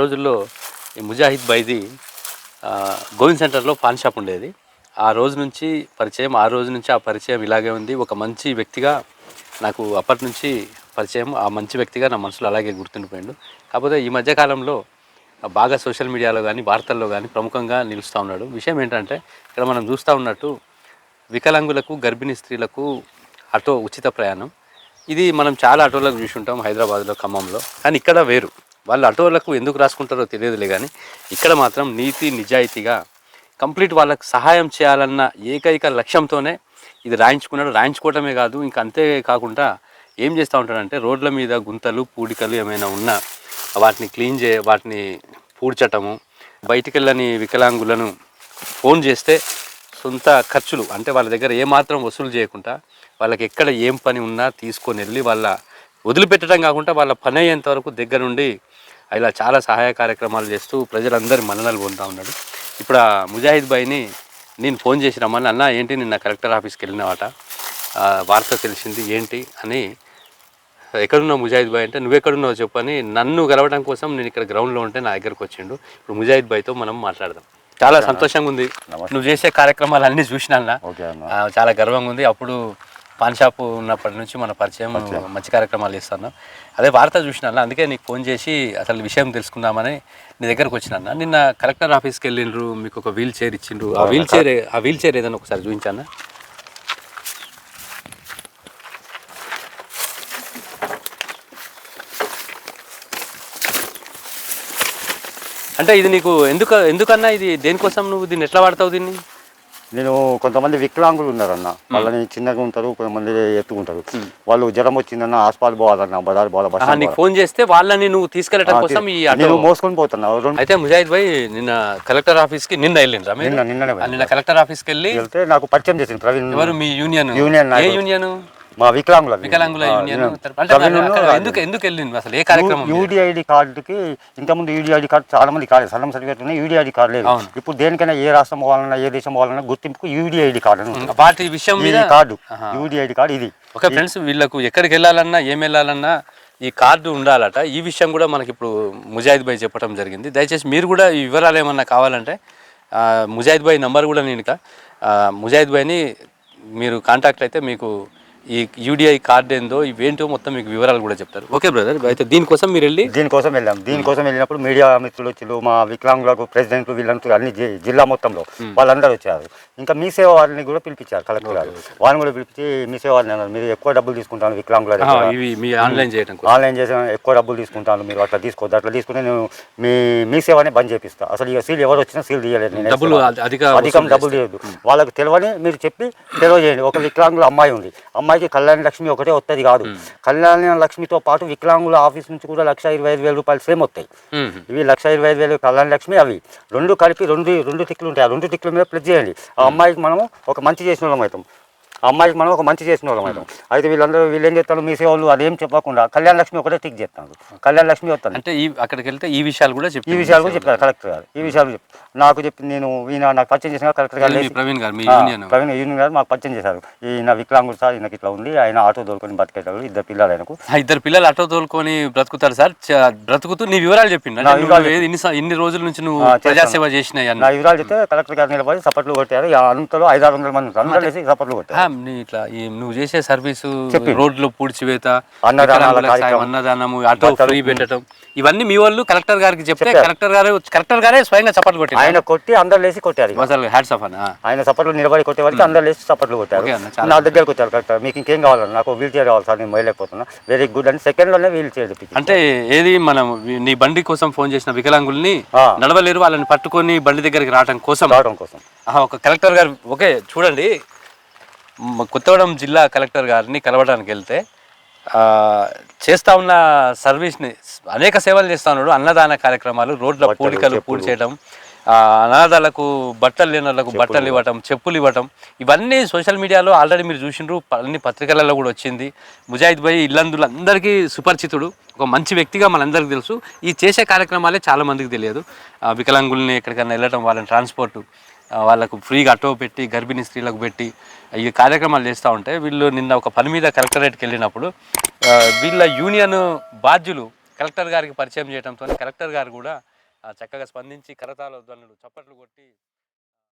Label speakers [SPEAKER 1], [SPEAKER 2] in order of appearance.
[SPEAKER 1] రోజుల్లో ఈ ముజాహిద్ బైది గోవింద్ సెంటర్లో పాన్ షాప్ ఉండేది. ఆ రోజు నుంచి పరిచయం ఆ రోజు నుంచి ఆ పరిచయం ఇలాగే ఉంది. ఒక మంచి వ్యక్తిగా నాకు అప్పటి నుంచి పరిచయం ఆ మంచి వ్యక్తిగా నా మనసులో అలాగే గుర్తుండిపోయాడు. కాకపోతే ఈ మధ్యకాలంలో బాగా సోషల్ మీడియాలో కానీ వార్తల్లో కానీ ప్రముఖంగా నిలుస్తూ ఉన్నాడు. విషయం ఏంటంటే ఇక్కడ మనం చూస్తూ ఉన్నట్టు వికలాంగులకు గర్భిణీ స్త్రీలకు ఆటో ఉచిత ప్రయాణం. ఇది మనం చాలా ఆటోలకు చూసి ఉంటాం హైదరాబాద్లో ఖమ్మంలో. కానీ ఇక్కడ వేరు. వాళ్ళు అటోలకు ఎందుకు రాసుకుంటారో తెలియదులే కానీ ఇక్కడ మాత్రం నీతి నిజాయితీగా కంప్లీట్ వాళ్ళకి సహాయం చేయాలన్న ఏకైక లక్ష్యంతోనే ఇది రాయించుకున్నాడు. రాయించుకోవటమే కాదు ఇంకా అంతే కాకుండా ఏం చేస్తూ ఉంటాడంటే రోడ్ల మీద గుంతలు పూడికలు ఏమైనా ఉన్నా వాటిని క్లీన్ చే వాటిని పూడ్చటము బయటికి వెళ్ళని వికలాంగులను ఫోన్ చేస్తే సొంత ఖర్చులు అంటే వాళ్ళ దగ్గర ఏమాత్రం వసూలు చేయకుండా వాళ్ళకి ఎక్కడ ఏం పని ఉన్నా తీసుకొని వెళ్ళి వాళ్ళ వదిలిపెట్టడం కాకుండా వాళ్ళ పని అయ్యేంత వరకు దగ్గర నుండి ఇలా చాలా సహాయ కార్యక్రమాలు చేస్తూ ప్రజలందరి మన్ననలు పొందుతూ ఉన్నాడు. ఇప్పుడు ఆ ముజాహిద్ భాయ్ని నేను ఫోన్ చేసి రమ్మని అన్న ఏంటి నిన్న కలెక్టర్ ఆఫీస్కి వెళ్ళినవాట? వార్త తెలిసింది ఏంటి? అని ఎక్కడున్నావు ముజాహిద్ భాయ్ అంటే నువ్వు ఎక్కడున్నావు చెప్పని నన్ను గెలవడం కోసం నేను ఇక్కడ గ్రౌండ్లో ఉంటే నా దగ్గరకు వచ్చిండు. ఇప్పుడు ముజాహిద్ భాయ్తో మనం మాట్లాడదాం. చాలా సంతోషంగా ఉంది. నువ్వు చేసే కార్యక్రమాలు అన్నీ. చూసినా చాలా గర్వంగా ఉంది. అప్పుడు పాన్ షాప్ ఉన్నప్పటి నుంచి మన పరిచయం మంచి కార్యక్రమాలు చేస్తున్నాం అదే వార్త చూసిన అందుకే నీకు ఫోన్ చేసి అసలు విషయం తెలుసుకుందామని నీ దగ్గరకు వచ్చిన నిన్న కలెక్టర్ ఆఫీస్కి వెళ్ళిండ్రు మీకు ఒక వీల్ చైర్ ఇచ్చిండ్రు. ఆ వీల్ చైర్ ఆ వీల్ చైర్ ఏదైనా ఒకసారి చూపించానా అంటే ఇది నీకు ఎందుకు ఎందుకన్నా ఇది దేనికోసం నువ్వు దీన్ని ఎట్లా వాడతావు దీన్ని?
[SPEAKER 2] నేను కొంతమంది వికలాంగులు ఉన్నారన్న. వాళ్ళని చిన్నగా ఉంటారు కొంతమంది ఎత్తుకుంటారు. వాళ్ళు జ్వరం వచ్చిందన్న హాస్పిటల్ పోవాలన్న బజార్ పోవాలి బస్
[SPEAKER 1] ఆహా, నీకు ఫోన్ చేస్తే వాళ్ళని నువ్వు తీసుకెళ్ళటం కోసం ఈ
[SPEAKER 2] నేను మోసుకొని పోతున్నా.
[SPEAKER 1] అయితే ముజాహిద్ భాయ్ నిన్న కలెక్టర్ ఆఫీస్కి నిన్న వెళ్ళిండ్రా మీరు?
[SPEAKER 2] నిన్న
[SPEAKER 1] నిన్న కలెక్టర్ ఆఫీస్కి వెళ్ళి
[SPEAKER 2] వెళ్తే నాకు పరిచయం చేసింది ప్రవీణ్
[SPEAKER 1] ఎవరు మీ యూనియన్?
[SPEAKER 2] యూనియన్
[SPEAKER 1] ఏ. యూనియన్?
[SPEAKER 2] మా వికలాంగుల
[SPEAKER 1] వికలాంగుల యూనియన్. ఎందుకు ఎందుకు వెళ్ళింది అసలు ఏ కార్యక్రమం?
[SPEAKER 2] యూడిఐడి కార్డుకి ఇంతకుముందు యూడిఐడి కార్డు చాలా మంది కాలేదు సన్నం సర్టిఫికేట్ ఉన్నాయి యూడిఐడి కార్డు లేదు. ఇప్పుడు దేనికైనా ఏ రాష్ట్రం పోవాలన్నా ఏ దేశం పోవాలన్నా గుర్తింపుకు యూడిఐడి కార్డు.
[SPEAKER 1] వాటి విషయం మీద
[SPEAKER 2] కార్డు. యూడిఐడి కార్డు ఇది.
[SPEAKER 1] ఓకే ఫ్రెండ్స్ వీళ్ళకు ఎక్కడికి వెళ్ళాలన్నా ఏం వెళ్ళాలన్నా ఈ కార్డు ఉండాలట. ఈ విషయం కూడా మనకి ఇప్పుడు ముజాహిద్ భాయ్ చెప్పడం జరిగింది. దయచేసి మీరు కూడా ఈ వివరాలు ఏమన్నా కావాలంటే ముజాహిద్ భాయ్ నంబర్ కూడా నేను ముజాహిద్ భాయ్ని మీరు కాంటాక్ట్ అయితే మీకు ఈ యూడిఐ కార్డు ఏందో ఇవేంటో మొత్తం మీకు వివరాలు కూడా చెప్తారు. ఓకే బ్రదర్ అయితే దీనికోసం మీరు వెళ్ళి
[SPEAKER 2] దీనికోసం వెళ్ళాం. దీనికోసం వెళ్ళినప్పుడు మీడియా మిత్రులు వచ్చిండ్రు మా వికలాంగులకు ప్రెసిడెంట్ వీళ్ళంతా అన్ని జిల్లా మొత్తంలో వాళ్ళందరూ వచ్చారు. ఇంకా మీ సేవ వారిని కూడా పిలిపించారు కలెక్టర్ గారు. వారిని కూడా పిలిపించి మీ సేవ వారిని అన్నారు మీరు ఎక్కువ డబ్బులు తీసుకుంటాను వికలాంగుల
[SPEAKER 1] ఇవి మీ ఆన్లైన్ చేయడం
[SPEAKER 2] ఆన్లైన్ చేసి ఎక్కువ డబ్బులు తీసుకుంటాను మీరు అట్లా తీసుకోవద్దు అట్లా తీసుకుంటే నేను మీ మీ సేవని బంద్ చేపిస్తా. అసలు ఇక సీల్ ఎవరు వచ్చినా సీల్ తీయలేదు నేను
[SPEAKER 1] డబ్బులు అధి- అధిక
[SPEAKER 2] డబ్బులు చేయొద్దు వాళ్ళకి తెలియని మీరు చెప్పి తెలియజేయండి ఒక వికలాంగుల అమ్మాయి ఉంది. అమ్మాయికి కళ్యాణ లక్ష్మి ఒకటే వస్తుంది కాదు. కళ్యాణ లక్ష్మితో పాటు వికలాంగుల ఆఫీస్ నుంచి కూడా లక్ష ఇరవై ఐదు వేల రూపాయలు సేమ్ వస్తాయి. ఇవి లక్ష ఇరవై ఐదు వేలు కళ్యాణ లక్ష్మి అవి. రెండు కలిపి రెండు రెండు టిక్లు ఉంటాయి. ఆ రెండు టిక్ల మీద ప్లస్ చేయండి. ఆ అమ్మాయికి మనము ఒక మంచి చేసిన వాళ్ళం అవుతాం. అమ్మాయికి మనం ఒక మంచి చేసిన వాళ్ళం అవుతాం అయితే వీళ్ళందరూ వీళ్ళు ఏం చేస్తారు? మీ సేవలు అదేం చెప్పకుండా కళ్యాణ లక్ష్మి ఒకటే టిక్ చేస్తాను కళ్యాణ లక్ష్మి వస్తాను
[SPEAKER 1] అంటే ఈ అక్కడికి వెళ్తే ఈ విషయాలు కూడా చెప్పి
[SPEAKER 2] ఈ విషయాలు కూడా చెప్పారు కలెక్టర్ గారు. ఈ విషయాలు చెప్పి నాకు చెప్పి నేను ఈయన నాకు పరిచయం చేసిన కలెక్టర్ గారు
[SPEAKER 1] ప్రవీణ్ గారు
[SPEAKER 2] ప్రవీణ్ యూనియన్ గారు మాకు పరిచయం చేశారు. ఈయన వికలాంగుడు సార్ ఈయనకి ఇట్లా ఉంది. ఆయన ఆటో దొరుకుని బతికేటాడు ఇద్దరు పిల్లలు ఆయనకు.
[SPEAKER 1] ఇద్దరు పిల్లలు ఆటో తోలుకొని బ్రతుకుతారు సార్. బ్రతుకుతూ నీ వివరాలు చెప్పిండు. ఇన్ని రోజుల నుంచి నువ్వు. ప్రజాసేవ చేసినాయి అన్న
[SPEAKER 2] నా వివరాలు చెప్తే కలెక్టర్ గారు నిలబడి సపట్లు కొట్టారు. అంతలో ఐదు ఆరు వందల మంది. అందరూ సపట్లు కొట్టారు.
[SPEAKER 1] నీ ఇట్లా ఈ నువ్వు చేసే సర్వీసు. రోడ్లు పూడ్చివేత. అన్నదానము ఆటో. ఫ్రీ పెట్టడం ఇవన్నీ మీ వాళ్ళు కలెక్టర్ గారికి చెప్తే. కలెక్టర్ గారు కలెక్టర్ గారే స్వయంగా చప్పట్లు కొట్టారు
[SPEAKER 2] ఆయన కొట్టి అందరు లేచి కొట్టారు.
[SPEAKER 1] అసలు హ్యాట్స్ ఆఫ్ అన్న
[SPEAKER 2] ఆయన సపట్లు నిలబడి కొట్టే వరకు అందరు లేచి సపట్లు కొట్టారు నా దగ్గరకు వచ్చారు కలెక్టర్ మీకు ఇంకేం కావాలన్నా నాకు వీల్ చైర్ కావాలి సార్ నేను మొయలేకపోతున్నా వెరీ గుడ్ అని సెకండ్లోనే వీల్ చైర్ తెప్పించి
[SPEAKER 1] అంటే ఏది మనం నీ బండి కోసం ఫోన్ చేసిన వికలాంగుల్ని. నడవలేరు వాళ్ళని పట్టుకొని బండి దగ్గరికి రావడం కోసం
[SPEAKER 2] రావడం కోసం
[SPEAKER 1] ఒక కలెక్టర్ గారు ఓకే చూడండి కొత్తగూడెం జిల్లా కలెక్టర్ గారిని కలవడానికి వెళ్తే చేస్తా ఉన్న సర్వీస్ని అనేక సేవలు చేస్తా ఉన్నాడు. అన్నదాన కార్యక్రమాలు రోడ్ల పూడికలు. పూడి చేయడం అనాథాలకు బట్టలు లేని వాళ్ళకు బట్టలు ఇవ్వటం చెప్పులు ఇవ్వటం ఇవన్నీ సోషల్ మీడియాలో ఆల్రెడీ మీరు చూసిండ్రు. అన్ని పత్రికలలో కూడా వచ్చింది. ముజాహిద్ భాయ్ ఇల్లందులు అందరికీ సుపరిచితుడు. ఒక మంచి వ్యక్తిగా మనందరికీ తెలుసు. ఈ చేసే కార్యక్రమాలే చాలా మందికి తెలియదు. వికలాంగుల్ని ఎక్కడికైనా వెళ్ళటం వాళ్ళని ట్రాన్స్పోర్ట్ వాళ్ళకు ఫ్రీగా అటో పెట్టి గర్భిణీ స్త్రీలకు పెట్టి ఈ కార్యక్రమాలు చేస్తూ ఉంటే వీళ్ళు నిన్న ఒక పని మీద కలెక్టరేట్కి వెళ్ళినప్పుడు వీళ్ళ యూనియన్ బాధ్యులు కలెక్టర్ గారికి పరిచయం చేయడంతో కలెక్టర్ గారు కూడా చక్కగా స్పందించి కరతాల ధ్వనులు చప్పట్లు కొట్టి